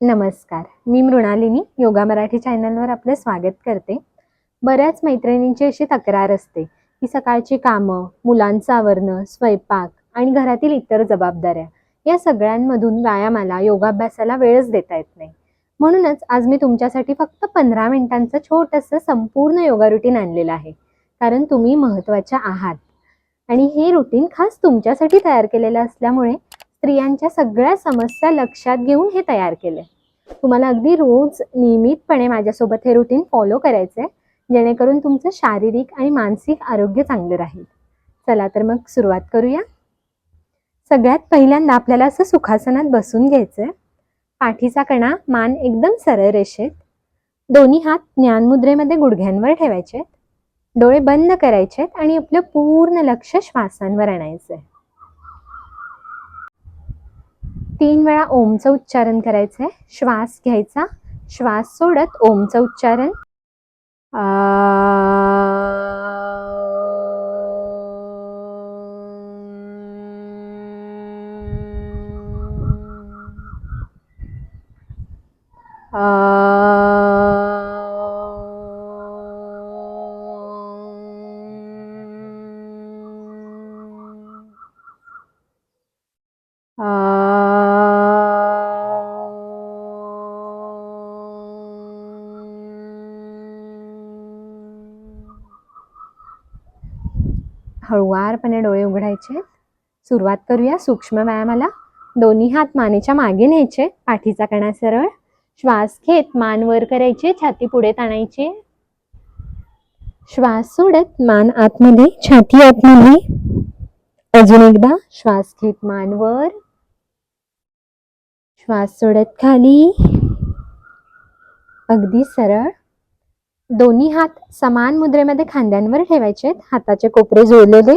नमस्कार. मी मृणालिनी योगा मराठी चॅनलवर आपलं स्वागत करते. बऱ्याच मैत्रिणींची अशी तक्रार असते की सकाळची कामं मुलांचं आवरणं स्वयंपाक आणि घरातील इतर जबाबदाऱ्या या सगळ्यांमधून व्यायामाला योगाभ्यासाला वेळच देता येत नाही. म्हणूनच आज मी तुमच्यासाठी फक्त पंधरा मिनिटांचं छोटंसं संपूर्ण योगा रुटीन आणलेलं आहे. कारण तुम्ही महत्त्वाच्या आहात. आणि हे रुटीन खास तुमच्यासाठी तयार केलेलं असल्यामुळे स्त्रियांच्या सगळ्या समस्या लक्षात घेऊन हे तयार केले तुम्हाला अगदी रोज नियमितपणे माझ्यासोबत हे रुटीन फॉलो करायचं आहे जेणेकरून तुमचं शारीरिक आणि मानसिक आरोग्य चांगलं राहील. चला तर मग सुरुवात करूया. सगळ्यात पहिल्यांदा आपल्याला असं सुखासनात बसून घ्यायचं आहे पाठीचा कणा मान एकदम सरळ रेषेत. दोन्ही हात ज्ञानमुद्रेमध्ये गुडघ्यांवर ठेवायचे डोळे बंद करायचे आणि आपलं पूर्ण लक्ष श्वासांवर आणायचं आहे तीन वेळा ओमचं उच्चारण करायचं आहे श्वास घ्यायचा. श्वास सोडत ओमचं उच्चारण. हळुवारपणे डोळे उघडायचे. सुरुवात करूया सूक्ष्म व्यायामाला. दोन्ही हात मानेच्या मागे न्यायचे. पाठीचा कणा सरळ. श्वास घेत मान वर करायचे. छाती पुढे ताणायची. श्वास सोडत मान आतमध्ये. छाती आतमध्ये. अजून एकदा श्वास घेत मान वर. श्वास सोडत खाली. अगदी सरळ. दोन्ही हात समान मुद्रेमध्ये खांद्यांवर ठेवायचे हाताचे कोपरे जोडलेले.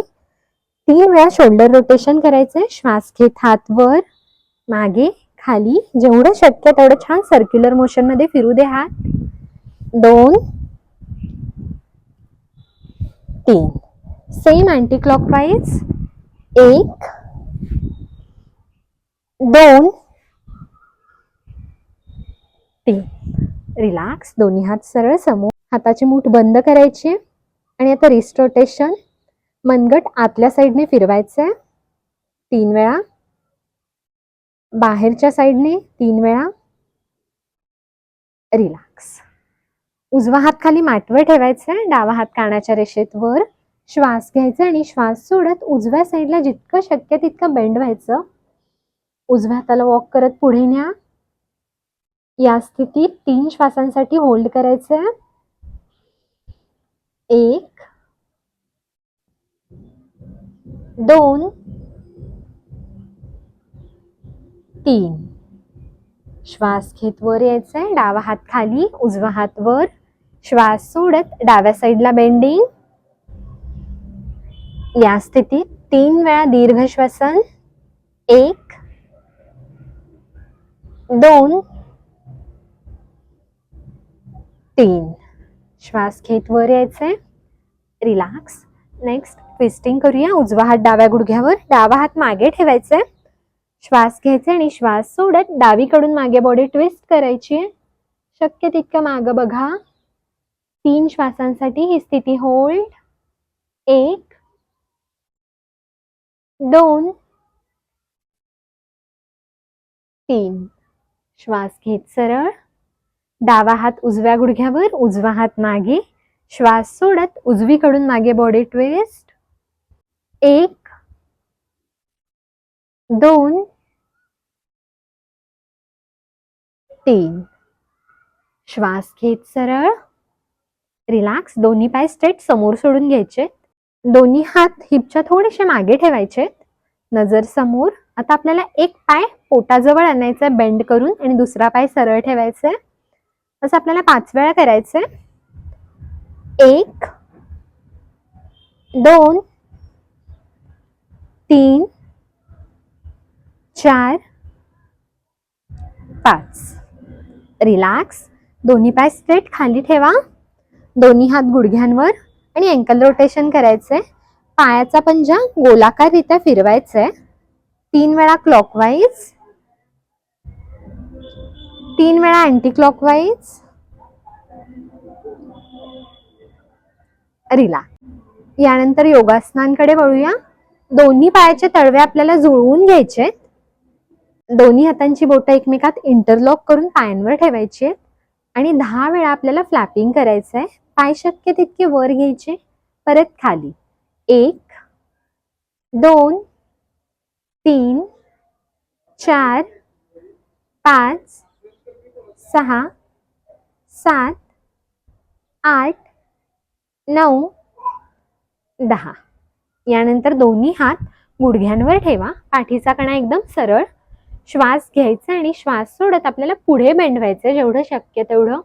तीन वेळा शोल्डर रोटेशन करायचे. श्वास घेत हात वर. मागे खाली. जेवढं शक्य तेवढं छान सर्क्युलर मोशनमध्ये फिरू दे हात. दोन. तीन. सेम अँटी क्लॉकवाईज एक. दोन. तीन. रिलॅक्स दोन्ही हात सरळ समोर. हाताची मूठ बंद करायची आणि आता रिस्ट रोटेशन मनगट आतल्या साईडने फिरवायचं तीन वेळा. बाहेरच्या साईडने तीन वेळा. रिलॅक्स. उजवा हात खाली माटवर ठेवायचा आहे डावा हात कानाच्या रेषेत वर श्वास घ्यायचा आणि श्वास सोडत उजव्या साईडला जितकं शक्य तितकं बेंड व्हायचं. उजव्या हाताला वॉक करत पुढे न्या. या स्थितीत तीन श्वासांसाठी होल्ड करायचं एक दोन तीन. श्वास घेत वर यायचंय डावा हात खाली उजवा हात वर. श्वास सोडत डाव्या साईडला बेंडिंग या स्थितीत तीन वेळा दीर्घ श्वसन. एक दोन तीन. श्वास घेत वर यायचंय रिलॅक्स नेक्स्ट ट्विस्टिंग करूया. उजवा हात डाव्या गुडघ्यावर डावा हात मागे ठेवायचाय श्वास घ्यायचा आणि श्वास सोडत डावीकडून मागे बॉडी ट्विस्ट करायची. आहे शक्य तितकं मागं बघा. तीन श्वासांसाठी ही स्थिती होल्ड एक दोन तीन. श्वास घेत सरळ. डावा हात उजव्या गुडघ्यावर उजवा हात मागे. श्वास सोडत उजवीकडून मागे बॉडी ट्विस्ट एक दोन तीन. श्वास घेत सरळ. रिलॅक्स दोन्ही पाय स्ट्रेट समोर सोडून घ्यायचे. दोन्ही हात हिपच्या थोडेसे मागे ठेवायचे. नजर समोर. आता आपल्याला एक पाय पोटाजवळ आणायचा बेंड करून आणि दुसरा पाय सरळ ठेवायचा आहे. असं आपल्याला पाच वेळा करायचं एक दोन तीन चार पाच. रिलॅक्स दोन्ही पाय स्ट्रेट खाली ठेवा. दोन्ही हात गुडघ्यांवर आणि अँकल रोटेशन करायचंय. पायाचा पंजा गोलाकाररित्या फिरवायचा आहे तीन वेळा क्लॉकवाईज तीन वेळा अँटी क्लॉकवाईज रिला. यानंतर योगासनांकडे वळूया. दोन्ही पायाचे तळवे आपल्याला जुळवून घ्यायचे दोन्ही हातांची बोटं एकमेकात इंटरलॉक करून पायांवर ठेवायची आहेत. आणि दहा वेळा आपल्याला फ्लॅपिंग करायचं आहे. पाय शक्य तितके वर घ्यायचे. परत खाली. एक दोन तीन चार पाच सहा सात आठ नऊ दहा. यानंतर दोन्ही हात गुडघ्यांवर ठेवा. पाठीचा कणा एकदम सरळ. श्वास घ्यायचा आणि श्वास सोडत आपल्याला पुढे बेंडवायचं जेवढं शक्य तेवढं.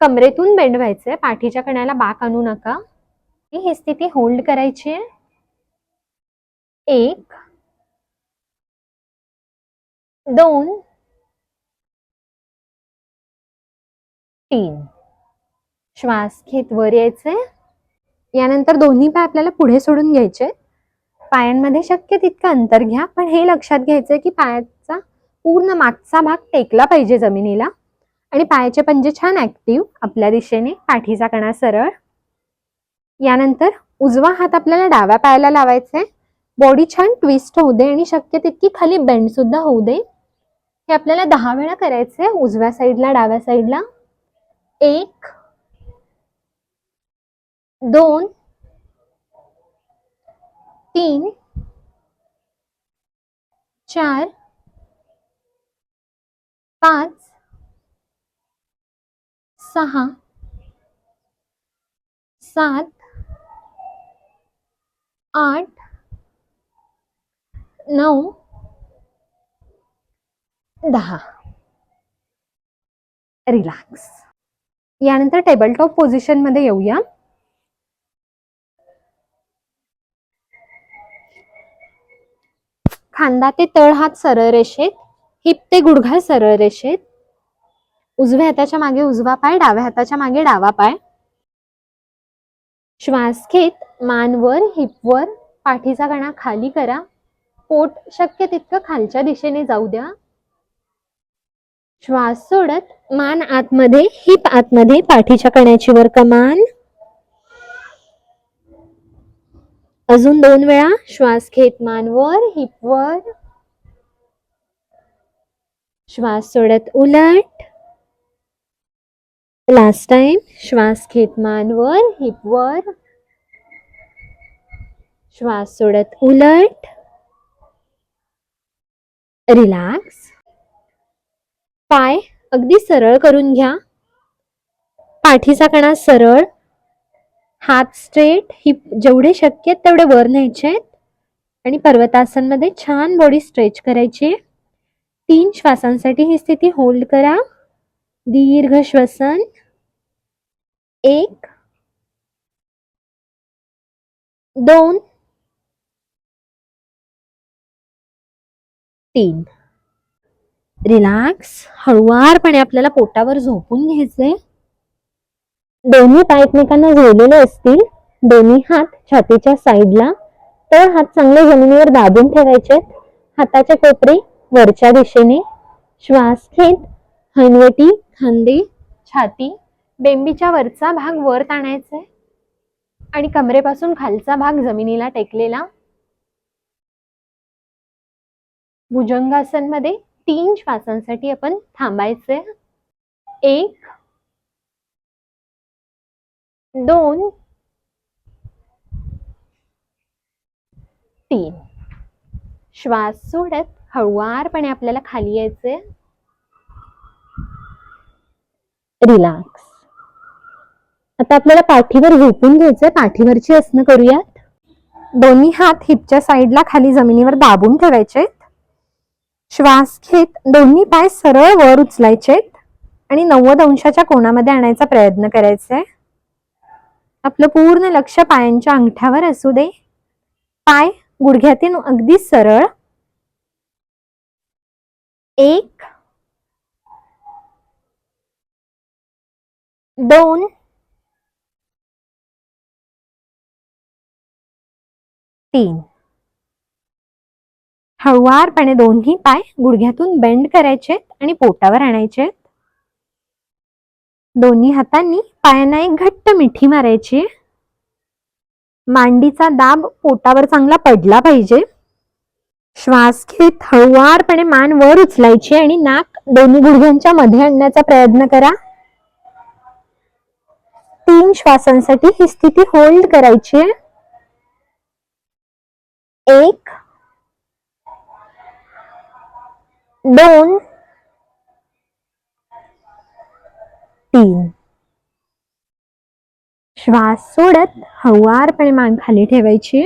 कमरेतून बेंडवायचं पाठीच्या कण्याला बाक आणू नका. ही स्थिती होल्ड करायची आहे. एक दोन तीन. श्वास घेत वर यायचे. यानंतर दोन्ही पाय आपल्याला पुढे सोडून घ्यायचे. पायांमध्ये शक्य तितकं अंतर घ्या पण हे लक्षात घ्यायचंय की पायाचा पूर्ण मागचा भाग टेकला पाहिजे जमिनीला. आणि पायाचे पंजे छान ऍक्टिव्ह आपल्या दिशेने पाठीचा कणा सरळ. यानंतर उजवा हात आपल्याला डाव्या पायाला लावायचा. आहे बॉडी छान ट्विस्ट होऊ दे आणि शक्य तितकी खाली बेंड सुद्धा होऊ दे. हे आपल्याला दहा वेळा करायचंय उजव्या साईडला डाव्या साईडला एक दोन तीन चार पाच सहा सात आठ नऊ दहा. रिलॅक्स. यानंतर टेबल टॉप पोझिशनमध्ये येऊया. खांदा ते तळ हात सरळ रेषेत हिप ते गुडघा सरळ रेषेत. उजव्या हाताच्या मागे उजवा पाय डाव्या हाताच्या मागे डावा पाय. श्वास घेत मानवर हिपवर पाठीचा कणा खाली करा. पोट शक्य तितकं खालच्या दिशेने जाऊ द्या. श्वास सोडत मान आतमध्ये हिप आतमध्ये पाठीच्या कण्याची वर कमान. अजून दोन वेळा श्वास घेत मानवर हिपवर श्वास सोडत उलट. लास्ट टाइम श्वास घेत मानवर हिपवर श्वास सोडत उलट. रिलॅक्स पाय अगदी सरळ करून घ्या. पाठीचा कणा सरळ. हात स्ट्रेट हिप जेवढे शक्य आहेत तेवढे वर न्यायचे आहेत. आणि पर्वतासनमध्ये छान बॉडी स्ट्रेच करायची. तीन श्वासांसाठी ही स्थिती होल्ड करा. दीर्घ श्वसन. एक. दोन. तीन. रिलॅक्स हळुवारपणे आपल्याला पोटावर झोपून घ्यायचे दोन्ही पाय एकमेकांना जोडलेले असतील दोन्ही हात छातीच्या साईडला तर हात चांगले जमिनीवर दाबून ठेवायचे हाताचे कोपरे वरच्या दिशेने. श्वास घेत हनवटी खांदे छाती बेंबीच्या वरचा भाग वर ताणायचा आणि कमरेपासून खालचा भाग जमिनीला टेकलेला. भुजंगासनमध्ये तीन श्वासांसाठी आपण थांबायचे. एक दोन तीन. श्वास सोडत हळुवारपणे आपल्याला खाली यायचे. रिलॅक्स आता आपल्याला पाठीवर झोपून घ्यायचंय. पाठीवरची आसनं करूयात. दोन्ही हात हिपच्या साईडला खाली जमिनीवर दाबून ठेवायचे. श्वास घेत दोन्ही पाय सरळ वर उचलायचे आणि नव्वद अंशाच्या कोणामध्ये आणायचा प्रयत्न करायचा. आहे आपलं पूर्ण लक्ष पायांच्या अंगठ्यावर असू दे. पाय गुडघ्यातील अगदी सरळ. एक. दोन. तीन. हळुवारपणे दोन्ही पाय गुडघ्यातून बेंड करायचे आणि पोटावर आणायचे दोन्ही हातांनी पायांना एक घट्ट मिठी मारायची मांडीचा दाब पोटावर चांगला पडला पाहिजे. श्वास घेत हळुवारपणे मान वर उचलायची आणि नाक दोन्ही गुडघ्यांच्या मध्ये आणण्याचा प्रयत्न करा. तीन श्वासांसाठी ही स्थिती होल्ड करायची आहे. एक दोन तीन. श्वास सोडत हवारपणे मान खाली ठेवायची.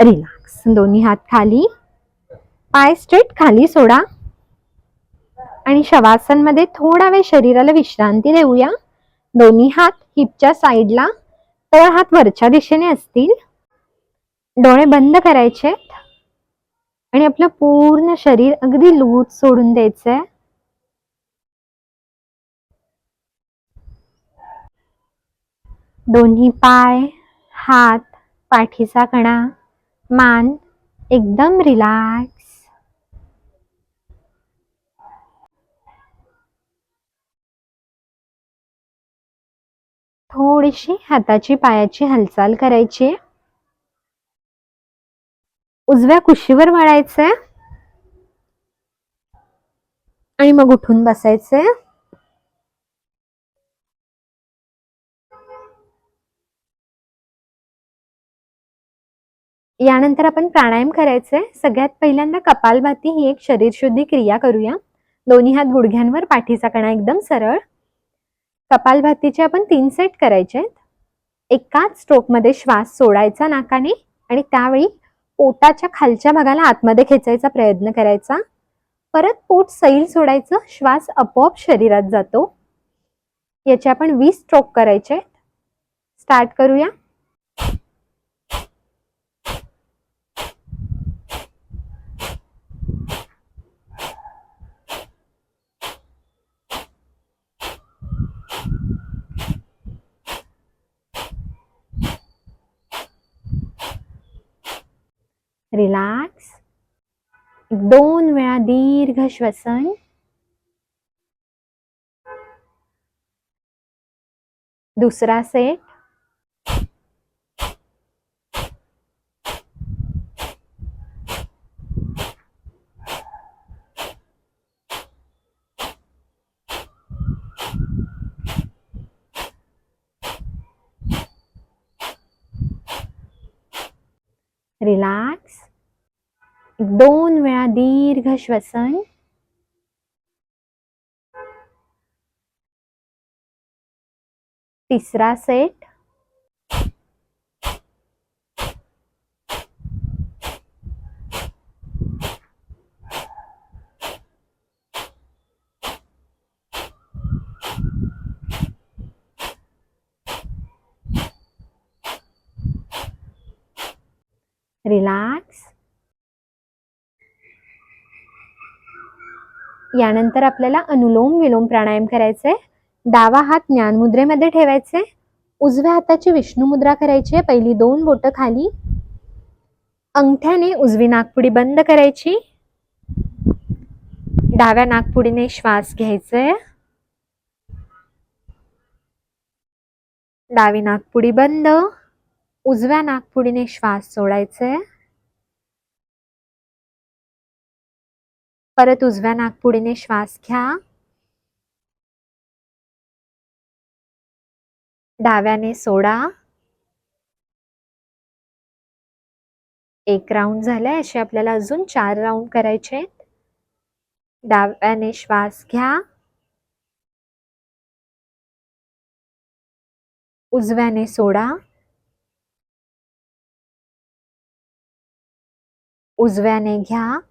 रिलॅक्स दोन्ही हात खाली. पाय स्ट्रेट खाली सोडा. आणि शवासनमध्ये थोडा वेळ शरीराला विश्रांती देऊया. दोन्ही हात हिपच्या साईडला तळ हात वरच्या दिशेने असतील. डोळे बंद करायचे. आणि आपलं पूर्ण शरीर अगदी लूज सोडून द्यायचंय. दोन्ही पाय हात पाठीचा कणा मान एकदम रिलॅक्स थोडीशी हाताची पायाची हालचाल करायची. आहे उजव्या कुशीवर वळायचंय. आणि मग उठून बसायचंय. यानंतर आपण प्राणायाम करायचंय. सगळ्यात पहिल्यांदा कपालभाती ही एक शरीरशुद्धी क्रिया करूया. दोन्ही हात गुडघ्यांवर पाठीचा कणा एकदम सरळ. कपालभातीचे आपण तीन सेट करायचे आहेत एकाच स्ट्रोकमध्ये श्वास सोडायचा नाकाने आणि त्यावेळी पोटाच्या खालच्या भागाला आतमध्ये खेचायचा प्रयत्न करायचा. परत पोट सैल सोडायचं श्वास आपोआप शरीरात जातो. याचे आपण वीस स्ट्रोक करायचे स्टार्ट करूया. रिलॅक्स दोन वेळा दीर्घ श्वसन. दुसरा सेट रिलॅक्स दोन वेळा दीर्घ श्वसन. तिसरा सेट. रिलॅक्स. यानंतर आपल्याला अनुलोम विलोम प्राणायाम करायचंय. डावा हात ज्ञानमुद्रेमध्ये ठेवायचे उजव्या हाताची विष्णू मुद्रा करायची आहे. पहिली दोन बोट खाली. अंगठ्याने उजवी नागपुडी बंद करायची. डाव्या नागपुडीने श्वास घ्यायचंय. डावी नागपुडी बंद. उजव्या नागपुडीने श्वास सोडायचंय. परत उजव्या नागपुडीने श्वास घ्या. डाव्याने सोडा. एक राऊंड झालाय असे आपल्याला अजून चार राऊंड करायचे आहेत. डाव्याने श्वास घ्या. उजव्याने सोडा. उजव्याने घ्या.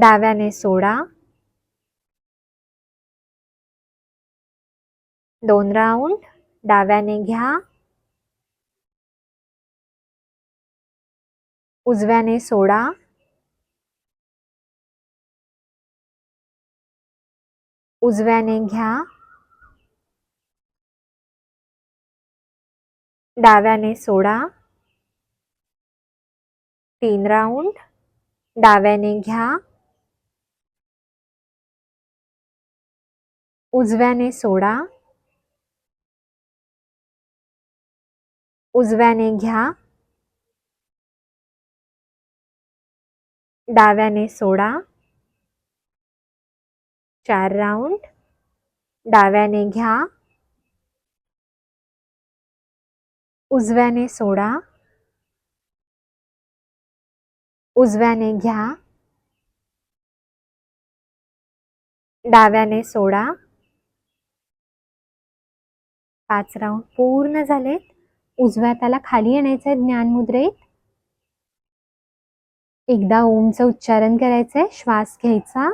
डाव्याने सोडा. दोन राऊंड, डाव्याने घ्या. उजव्याने सोडा. उजव्याने घ्या. डाव्याने सोडा. तीन राऊंड, डाव्याने घ्या. उजव्याने सोडा. उजव्याने घ्या. डाव्याने सोडा. चार राऊंड. डाव्याने घ्या. उजव्याने सोडा. उजव्याने घ्या. डाव्याने सोडा. पाच राऊंड पूर्ण झालेत. उजव्या त्याला खाली आणायचं आहे ज्ञानमुद्रेत एकदा ओमचं उच्चारण करायचंय श्वास घ्यायचा.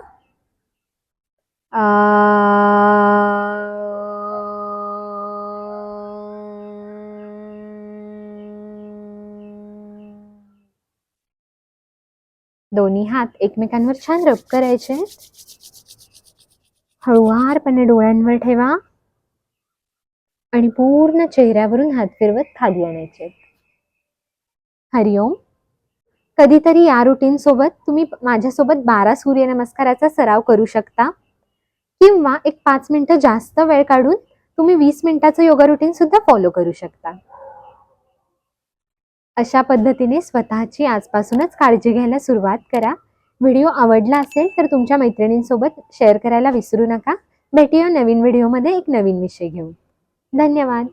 दोन्ही हात एकमेकांवर छान रब करायचे. हळुवारपणे डोळ्यांवर ठेवा. आणि पूर्ण चेहऱ्यावरून हात फिरवत खाली आणायचे. हरिओम कधीतरी या रुटीन सोबत तुम्ही माझ्यासोबत बारा सूर्यनमस्काराचा सराव करू शकता. किंवा एक पाच मिनिटं जास्त वेळ काढून तुम्ही वीस मिनिटाचं योगा रुटीन सुद्धा फॉलो करू शकता. अशा पद्धतीने स्वतःची आजपासूनच काळजी घ्यायला सुरुवात करा. व्हिडिओ आवडला असेल तर तुमच्या मैत्रिणींसोबत शेअर करायला विसरू नका. भेटूया नवीन व्हिडिओमध्ये एक नवीन विषय घेऊन. धन्यवाद.